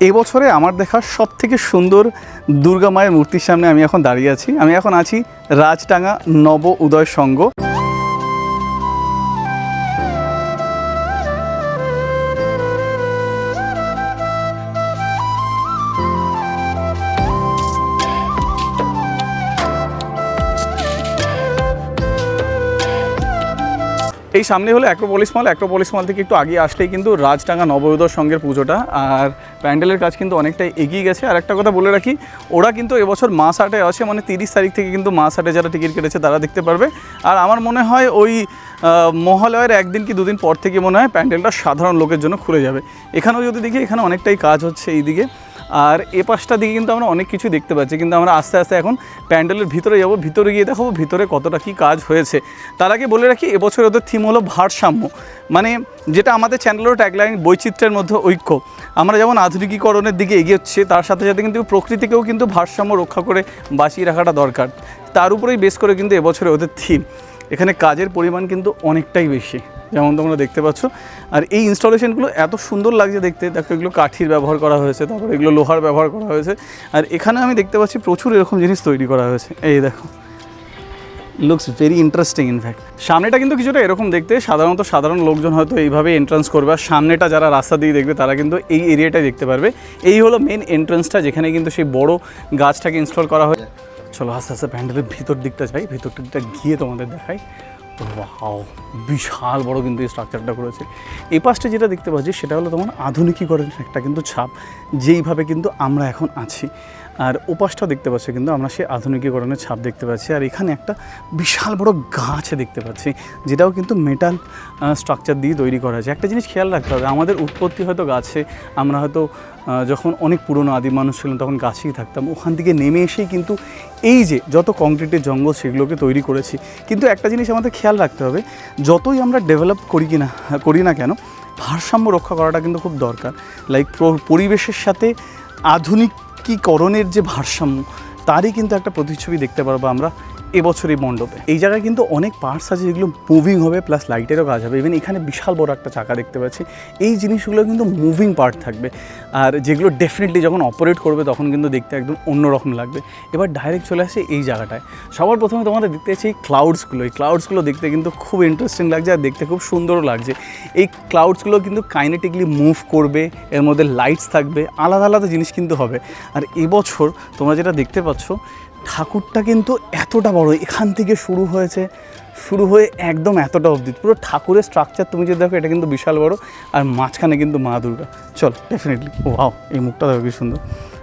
এই বছরে আমার দেখা সব থেকে সুন্দর দুর্গা মায়ের মূর্তির সামনে আমি এখন দাঁড়িয়ে আছি। আমি এখন আছি রাজটাঙ্গা নব উদয় সংঘ। এই সামনে হলো অ্যাক্রোপলিস মল। অ্যাক্রোপলিস মল থেকে একটু আগে আসলেই কিন্তু রাজটাঙ্গা নবোদয় সঙ্গের পুজোটা। আর প্যান্ডেলের কাজ কিন্তু অনেকটাই এগিয়ে গেছে। আর একটা কথা বলে রাখি, ওরা কিন্তু এবছর মাস আটে আছে মানে তিরিশ তারিখ থেকে কিন্তু মাস আটে যারা টিকিট কেটেছে তারা দেখতে পারবে। আর আমার মনে হয় ওই মহালয়ের একদিন কি দুদিন পর থেকে মনে হয় প্যান্ডেলটা সাধারণ লোকের জন্য খুলে যাবে। এখানেও যদি দেখি, এখানে অনেকটাই কাজ হচ্ছে এই দিকে আর এ পাশটা দিকে কিন্তু আমরা অনেক কিছু দেখতে পাচ্ছি, কিন্তু আমরা আস্তে আস্তে এখন প্যান্ডেলের ভিতরে যাব, ভিতরে গিয়ে দেখাবো ভিতরে কতটা কি কাজ হয়েছে। তার আগে বলে রাখি, এবছর ওদের থিম হলো ভারসাম্য। মানে যেটা আমাদের চ্যানেলেরও ট্যাগলাইন বৈচিত্র্যের মধ্যে ঐক্য। আমরা যেমন আধুনিকীকরণের দিকে এগিয়েছি তার সাথে সাথে কিন্তু প্রকৃতিকেও কিন্তু ভারসাম্য রক্ষা করে বাঁচিয়ে রাখাটা দরকার। তার উপরেই বেশ করে কিন্তু এবছরে ওদের থিম এখানে কাজের পরিমাণ কিন্তু অনেকটাই বেশি, যেমন তোমরা দেখতে পাচ্ছ। আর এই ইনস্টলেশনগুলো এত সুন্দর লাগছে দেখতে, দেখো এগুলো কাঠির ব্যবহার করা হয়েছে, তারপর এগুলো লোহার ব্যবহার করা হয়েছে। আর এখানে আমি দেখতে পাচ্ছি প্রচুর এরকম জিনিস তৈরি করা হয়েছে। এই দেখো। লুকস ভেরি ইন্টারেস্টিং ইনফ্যাক্ট সামনেটা কিন্তু কিছুটা এরকম দেখতে, সাধারণত সাধারণ লোকজন হয়তো এইভাবে এন্ট্রান্স করবে, আর সামনেটা যারা রাস্তা দিয়ে দেখবে, তারা কিন্তু এই এরিয়াটাই দেখতে পারবে। এই হলো মেন এন্ট্রান্সটা যেখানে কিন্তু সেই বড় গাছটাকে ইনস্টল করা হয় চলো আস্তে আস্তে প্যান্ডেলের ভিতর দিকটা যাই ভিতর দিকটা গিয়ে তোমাদের দেখাই। ওয়াও, বিশাল বড় কিন্তু এই স্ট্রাকচারটা করেছে। এই পাশটা যেটা দেখতে পাচ্ছি সেটা হলো তোমার আধুনিকীকরণের একটা কিন্তু ছাপ, যেইভাবে কিন্তু আমরা এখন আছি। আর ওপাশটা দেখতে পাচ্ছি কিন্তু আমরা সেই আধুনিকীকরণের ছাপ দেখতে পাচ্ছি। আর এখানে একটা বিশাল বড় গাছ দেখতে পাচ্ছি, যেটাও কিন্তু মেটাল স্ট্রাকচার দিয়ে তৈরি করা হয়েছে একটা জিনিস খেয়াল রাখতে হবে, আমাদের উৎপত্তি হয়তো গাছে, আমরা হয়তো যখন অনেক পুরনো আদিম মানুষ ছিলেন তখন গাছেই থাকতাম। ওখান থেকে নেমে এসেই কিন্তু এই যে যত কংক্রিটের জঙ্গল সেগুলোকে তৈরি করেছি। কিন্তু একটা জিনিস আমাদের খেয়াল রাখতে হবে, যতই আমরা ডেভেলপ করি কিনা, করি না কেন, ভারসাম্য রক্ষা করাটা কিন্তু খুব দরকার। লাইক পরিবেশের সাথে আধুনিকীকরণের যে ভারসাম্য তারই কিন্তু একটা প্রতিচ্ছবি দেখতে পারব আমরা। এবছর এই মণ্ডপে। এই জায়গায় কিন্তু অনেক পার্টস আছে যেগুলো মুভিং হবে প্লাস লাইটেরও কাজ হবে। ইভেন এখানে বিশাল বড় একটা চাকা দেখতে পাচ্ছি। এই জিনিসগুলো কিন্তু মুভিং পার্ট থাকবে। আর যেগুলো ডেফিনেটলি যখন অপারেট করবে, তখন কিন্তু দেখতে একদম অন্যরকম লাগবে। এবার ডাইরেক্ট চলে আসে এই জায়গাটায়। সবার প্রথমে তোমাদের দেখতে পাচ্ছি এই ক্লাউডসগুলো এই ক্লাউডসগুলো দেখতে কিন্তু খুব ইন্টারেস্টিং লাগছে আর দেখতে খুব সুন্দরও লাগছে। এই ক্লাউডসগুলো কিন্তু কাইনেটিকলি মুভ করবে, এর মধ্যে লাইটস থাকবে, আলাদা আলাদা জিনিস কিন্তু হবে। আর এবছর তোমরা যেটা দেখতে পাচ্ছ ঠাকুরটা কিন্তু এতটা বড়, এখান থেকে শুরু হয়েছে, শুরু হয়ে একদম এতটা অবধি। পুরো ঠাকুরের স্ট্রাকচার তুমি যদি দেখো, এটা কিন্তু বিশাল বড়, আর মাঝখানে কিন্তু মা দুর্গা। চল ডেফিনেটলি ওয়াও এই মুখটা দেখো কি সুন্দর।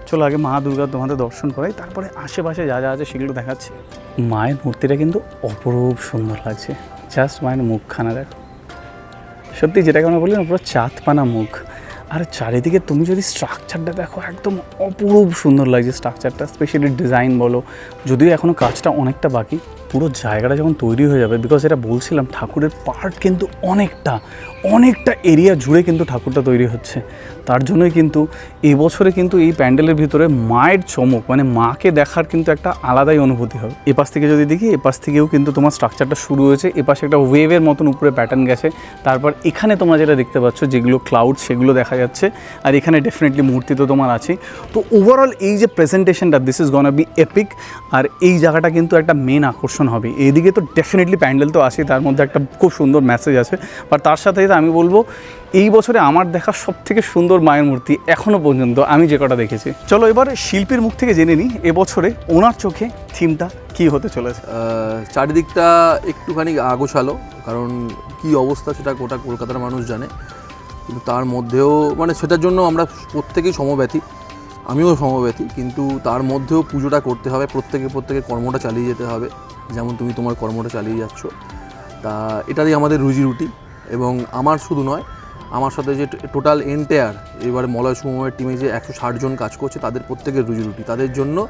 চলো আগে মা দুর্গা তোমাদের দর্শন করাই, তারপরে আশেপাশে যা যা আছে সেগুলো দেখাচ্ছি। মায়ের মূর্তিটা কিন্তু অপরূপ সুন্দর লাগছে। জাস্ট মায়ের মুখখানা দেখো। সত্যি যেটাকে আমরা বলি না, পুরো চাঁদপানা মুখ। আর চারিদিকে তুমি যদি স্ট্রাকচারটা দেখো, একদম অপরূপ সুন্দর লাগছে স্ট্রাকচারটা স্পেশালি ডিজাইন বলো। যদিও এখনও কাজটা অনেকটা বাকি। পুরো জায়গাটা যখন তৈরি হয়ে যাবে বিকজ এটা বলছিলাম, ঠাকুরের পার্ট কিন্তু অনেকটা অনেকটা এরিয়া জুড়ে কিন্তু ঠাকুরটা তৈরি হচ্ছে। তার জন্যই কিন্তু এবছরে কিন্তু এই প্যান্ডেলের ভিতরে মায়ের চমক মানে মাকে দেখার কিন্তু একটা আলাদাই অনুভূতি হবে। এপাশ থেকে যদি দেখি, এপাশ থেকেও কিন্তু তোমার স্ট্রাকচারটা শুরু হয়েছে। এপাশে একটা ওয়েভের মতন উপরে প্যাটার্ন গেছে। তারপর এখানে তোমরা যেটা দেখতে পাচ্ছ, যেগুলো ক্লাউড সেগুলো দেখা যাচ্ছে। আর এখানে ডেফিনেটলি মূর্তি তো তোমার আছে তো ওভারঅল এই যে প্রেজেন্টেশনটা this is gonna be epic আর এই জায়গাটা কিন্তু একটা মেন আকর্ষণ হবে। এইদিকে তো ডেফিনেটলি প্যান্ডেল তো আছে তার মধ্যে একটা খুব সুন্দর মেসেজ আছে। বাট তার সাথে সাথে আমি বলব, এই বছরে আমার দেখা সব থেকে সুন্দর মায়ের মূর্তি এখনও পর্যন্ত আমি যে কটা দেখেছি। চলো এবার শিল্পীর মুখ থেকে জেনে নিই, এবছরে ওনার চোখে থিমটা কি হতে চলেছে? চারিদিকটা একটুখানি আগোছালো, কারণ কি অবস্থা সেটা গোটা কলকাতার মানুষ জানে। কিন্তু তার মধ্যেও মানে সেটার জন্য আমরা প্রত্যেকেই সমব্যথী। আমিও সমব্যথী কিন্তু তার মধ্যেও পুজোটা করতে হবে, প্রত্যেকে প্রত্যেকে কর্মটা চালিয়ে যেতে হবে। যেমন তুমি তোমার কর্মটা চালিয়ে যাচ্ছ। তা এটাই আমাদের রুজি রুটি এবং আমার শুধু নয়, আমার সাথে যে টোটাল এন্টায়ার এবার মলয় সময়ের টিমে যে একশো ষাট জন কাজ করছে, তাদের প্রত্যেকের রুজি রুটি তাদের জন্য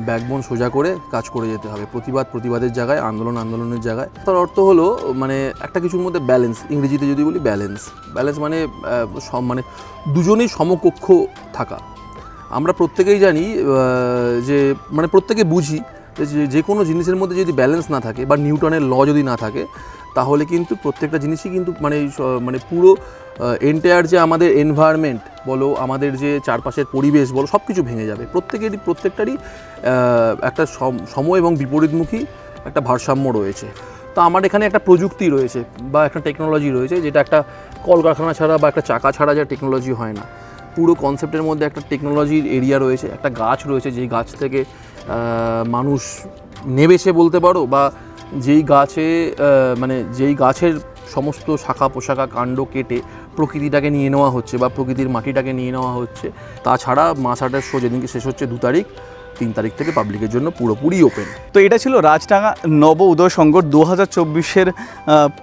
ব্যাকবোন সোজা করে কাজ করে যেতে হবে, প্রতিবাদ প্রতিবাদের জায়গায়, আন্দোলন আন্দোলনের জায়গায়। তার অর্থ হলো মানে একটা কিছুর মধ্যে ব্যালেন্স ইংরেজিতে যদি বলি ব্যালেন্স ব্যালেন্স মানে সম- মানে দুজনেই সমকক্ষ থাকা। আমরা প্রত্যেকেই জানি যে মানে প্রত্যেকে বুঝি যে যে কোনো জিনিসের মধ্যে যদি ব্যালেন্স না থাকে বা নিউটনের ল যদি না থাকে, তাহলে কিন্তু প্রত্যেকটা জিনিসই কিন্তু মানে মানে পুরো এন্টায়ার যে আমাদের এনভায়রনমেন্ট বলো, আমাদের যে চারপাশের পরিবেশ বলো সব কিছু ভেঙে যাবে। প্রত্যেকেরই, প্রত্যেকটারই একটা সম এবং বিপরীতমুখী একটা ভারসাম্য রয়েছে। তো আমার এখানে একটা প্রযুক্তি রয়েছে বা একটা টেকনোলজি রয়েছে, যেটা একটা কলকারখানা ছাড়া বা একটা চাকা ছাড়া যা টেকনোলজি হয় না। পুরো কনসেপ্টের মধ্যে একটা টেকনোলজির এরিয়া রয়েছে, একটা গাছ রয়েছে, যেই গাছ থেকে মানুষ নেবেছে বলতে পারো, বা যেই গাছে মানে যেই গাছের সমস্ত শাখা পোশাখা কাণ্ড কেটে প্রকৃতিটাকে নিয়ে নেওয়া হচ্ছে, বা প্রকৃতির মাটিটাকে নিয়ে নেওয়া হচ্ছে। তাছাড়া মাস আটের শো যেদিনকে শেষ হচ্ছে দু তারিখ তিন তারিখ থেকে পাবলিকের জন্য পুরোপুরি ওপেন তো এটা ছিল রাজটাঙ্গা নব উদয় সংঘর দু হাজার চব্বিশের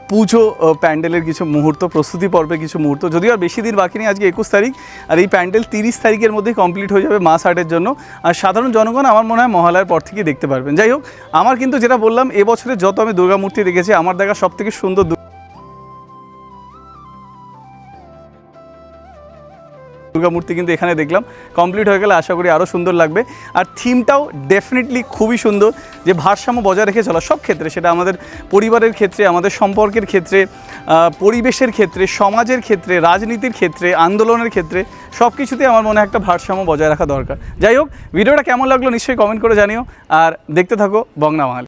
পুজো প্যান্ডেলের কিছু মুহূর্ত, প্রস্তুতি পর্বে কিছু মুহূর্ত। যদিও আর বেশি দিন বাকি নেই, আজকে একুশ তারিখ, আর এই প্যান্ডেল তিরিশ তারিখের মধ্যেই কমপ্লিট হয়ে যাবে মাস আর্টের জন্য। আর সাধারণ জনগণ আমার মনে হয় মহালয়ার পর থেকেই দেখতে পারবেন। যাই হোক, আমার কিন্তু যেটা বললাম এবছরে যত আমি দুর্গা মূর্তি দেখেছি, আমার দেখা সব থেকে সুন্দর দুর্গা মূর্তি কিন্তু এখানে দেখলাম। কমপ্লিট হয়ে গেলে আশা করি আরও সুন্দর লাগবে। আর থিমটাও ডেফিনেটলি খুবই সুন্দর। যে ভারসাম্য বজায় রেখে চলা সব ক্ষেত্রে, সেটা আমাদের পরিবারের ক্ষেত্রে, আমাদের সম্পর্কের ক্ষেত্রে পরিবেশের ক্ষেত্রে, সমাজের ক্ষেত্রে, রাজনীতির ক্ষেত্রে, আন্দোলনের ক্ষেত্রে সব কিছুতে আমার মনে একটা ভারসাম্য বজায় রাখা দরকার। যাই হোক, ভিডিওটা কেমন লাগল নিশ্চয়ই কমেন্ট করে জানিও। আর দেখতে থাকো বংনা বাঙালি